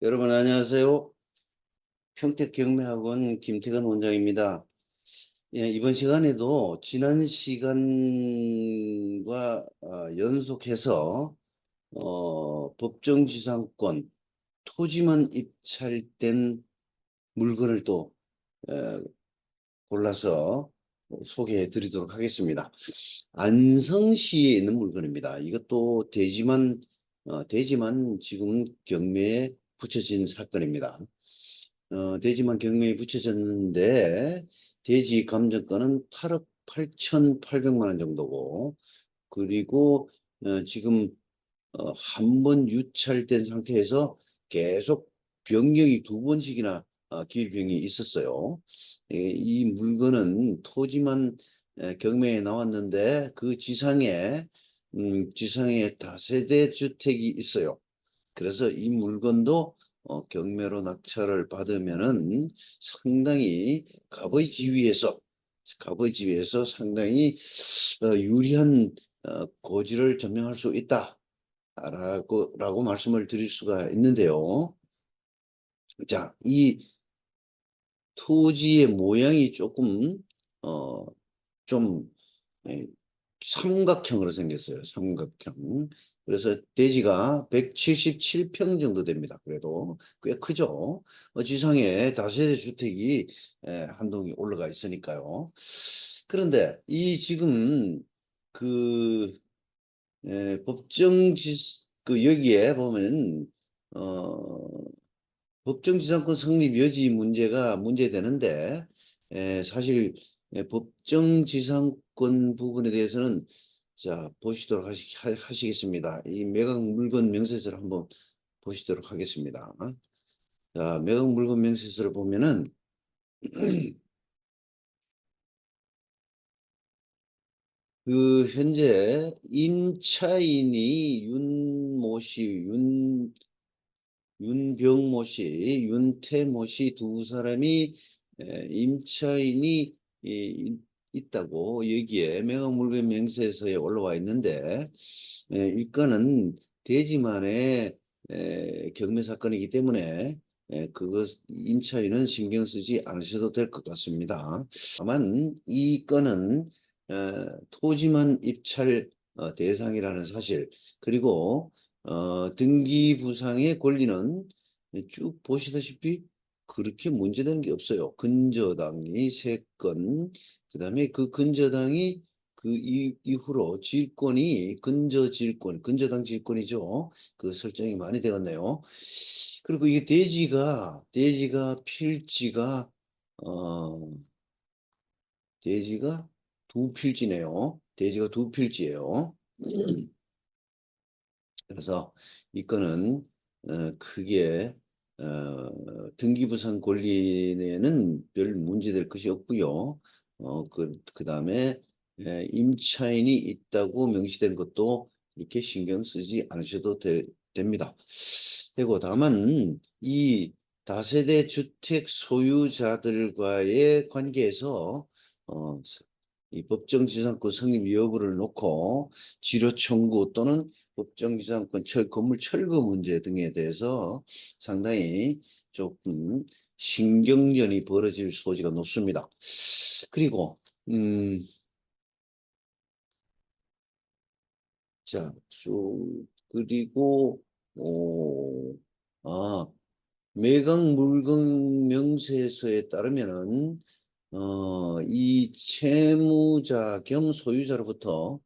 여러분 안녕하세요. 평택경매학원 김태근 원장입니다. 예, 이번 시간에도 지난 시간과 어, 연속해서 어, 법정지상권 토지만 입찰된 물건을 또 에, 골라서 소개해 드리도록 하겠습니다. 안성시에 있는 물건입니다. 이것도 대지만 어, 대지만 지금 경매에 붙여진 사건입니다. 어, 대지만 경매에 붙여졌는데 대지 감정가는 8억 8,800만 원 정도고 그리고 어, 지금 어, 한 번 유찰된 상태에서 계속 변경이 두 번씩이나 어, 기일변경이 있었어요. 예, 이 물건은 토지만 에, 경매에 나왔는데 그 지상에 음, 지상에 다세대 주택이 있어요. 그래서 이 물건도 어, 경매로 낙찰을 받으면은 상당히 값의 지위에서 값의 지위에서 상당히 어, 유리한 어, 고지를 점령할 수 있다라고 라고 말씀을 드릴 수가 있는데요. 자, 이 토지의 모양이 조금 어좀 예, 삼각형으로 생겼어요. 삼각형. 그래서 대지가 177평 정도 됩니다. 그래도 꽤 크죠. 어, 지상에 다세대 주택이 에, 한 동이 올라가 있으니까요. 그런데 이 지금 그 에, 법정지 그 여기에 보면 어 법정지상권 성립 여지 문제가 문제되는데 에, 사실 에, 법정 지상권 부분에 대해서는 자 보시도록 하시, 하, 하시겠습니다. 이 매각 물건 명세서를 한번 보시도록 하겠습니다. 자 매각 물건 명세서를 보면은 그 현재 임차인이 윤모 씨, 윤 윤병모 씨, 윤태모 씨 두 사람이 에, 임차인이 이, 있다고 여기에 매각물건 명세서에 올라와 있는데 에, 이 건은 대지만의 에, 경매 사건이기 때문에 에, 그것 임차인은 신경 쓰지 않으셔도 될 것 같습니다. 다만 이 건은 어, 토지만 입찰 어, 대상이라는 사실 그리고 어, 등기 부상의 권리는 쭉 보시다시피 그렇게 문제되는 게 없어요. 근저당이 세 건, 그 다음에 그 근저당이 그 이, 이후로 질권이 근저 질권, 근저당 질권이죠. 그 설정이 많이 되었네요. 그리고 이게 대지가 대지가 필지가 어 대지가 두 필지네요. 대지가 두 필지예요. 그래서 이 건은 어, 크게 어, 등기부상 권리에는 별 문제될 것이 없고요. 어, 그, 그 다음에 임차인이 있다고 명시된 것도 이렇게 신경 쓰지 않으셔도 되, 됩니다. 되고 다만 이 다세대 주택 소유자들과의 관계에서 어, 이 법정지상권 성립 여부를 놓고 지료 청구 또는 법정지상권 철, 건물 철거 문제 등에 대해서 상당히 조금 신경전이 벌어질 소지가 높습니다. 그리고 음, 자, 쭉 그리고 오, 아, 매각 물건 명세서에 따르면은 어, 이 채무자 겸 소유자로부터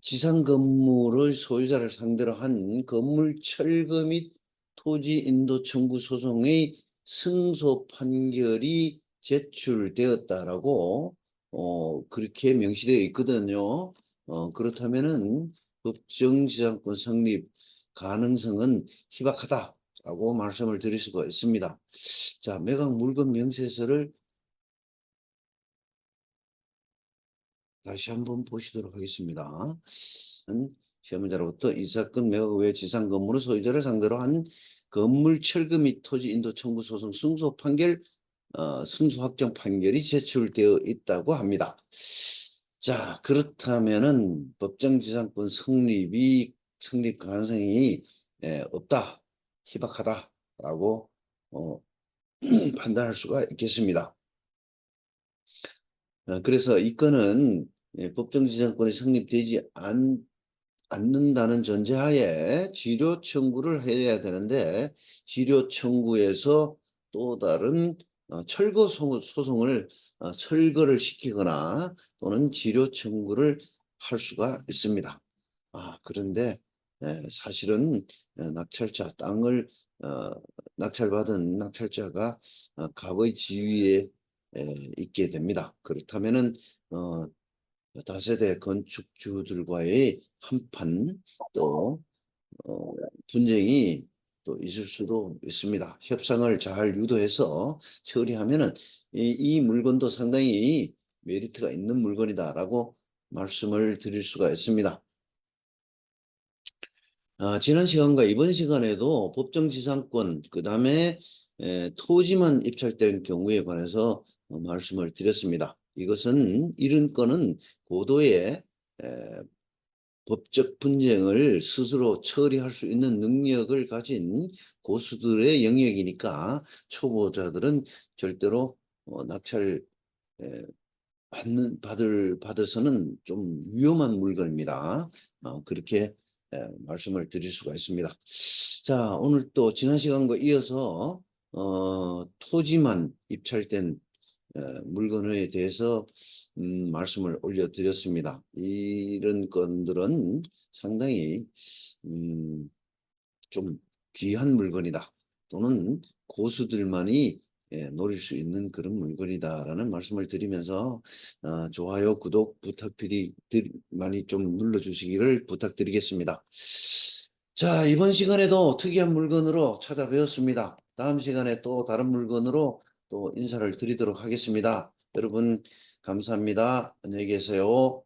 지상 건물의 소유자를 상대로 한 건물 철거 및 토지 인도 청구 소송의 승소 판결이 제출되었다라고 어, 그렇게 명시되어 있거든요. 어, 그렇다면은 법정지상권 성립 가능성은 희박하다라고 말씀을 드릴 수가 있습니다. 자, 매각 물건 명세서를 다시 한번 보시도록 하겠습니다. 시험자로부터 이 사건 매각 외 지상 건물의 소유자를 상대로 한 건물 철거 및 토지 인도 청구 소송 승소 판결 어, 승소 확정 판결이 제출되어 있다고 합니다. 자 그렇다면은 법정지상권 성립이 성립 가능성이 에, 없다 희박하다 있다라고 어, 판단할 수가 있겠습니다. 어, 그래서 이 건은 예, 법정지상권이 성립되지 않, 않는다는 전제하에 치료 청구를 해야 되는데 치료 청구에서 또 다른 어, 철거 소- 소송을 어, 철거를 시키거나 또는 치료 청구를 할 수가 있습니다. 아, 그런데 에, 사실은 어, 낙찰자 땅을 어, 낙찰받은 낙찰자가 어, 갑의 지위에 에, 있게 됩니다. 그렇다면은 어, 다세대 건축주들과의 한판 또 어, 분쟁이 또 있을 수도 있습니다. 협상을 잘 유도해서 처리하면은 이, 이 물건도 상당히 메리트가 있는 물건이다라고 말씀을 드릴 수가 있습니다. 아, 지난 시간과 이번 시간에도 법정지상권, 그 다음에 토지만 입찰된 경우에 관해서 어, 말씀을 드렸습니다. 이것은 이런 건은 고도의 에, 법적 분쟁을 스스로 처리할 수 있는 능력을 가진 고수들의 영역이니까 초보자들은 절대로 어, 낙찰 에, 받는 받을 받아서는 좀 위험한 물건입니다. 어, 그렇게 에, 말씀을 드릴 수가 있습니다. 자, 오늘 또 지난 시간과 이어서 어, 토지만 입찰된 에, 물건에 대해서 음, 말씀을 올려드렸습니다. 이런 건들은 상당히 음, 좀 귀한 물건이다. 또는 고수들만이 예, 노릴 수 있는 그런 물건이다라는 말씀을 드리면서 어, 좋아요, 구독 부탁드리 드- 많이 좀 눌러주시기를 부탁드리겠습니다. 자, 이번 시간에도 특이한 물건으로 찾아뵈었습니다. 다음 시간에 또 다른 물건으로 또 인사를 드리도록 하겠습니다. 여러분 감사합니다. 안녕히 계세요.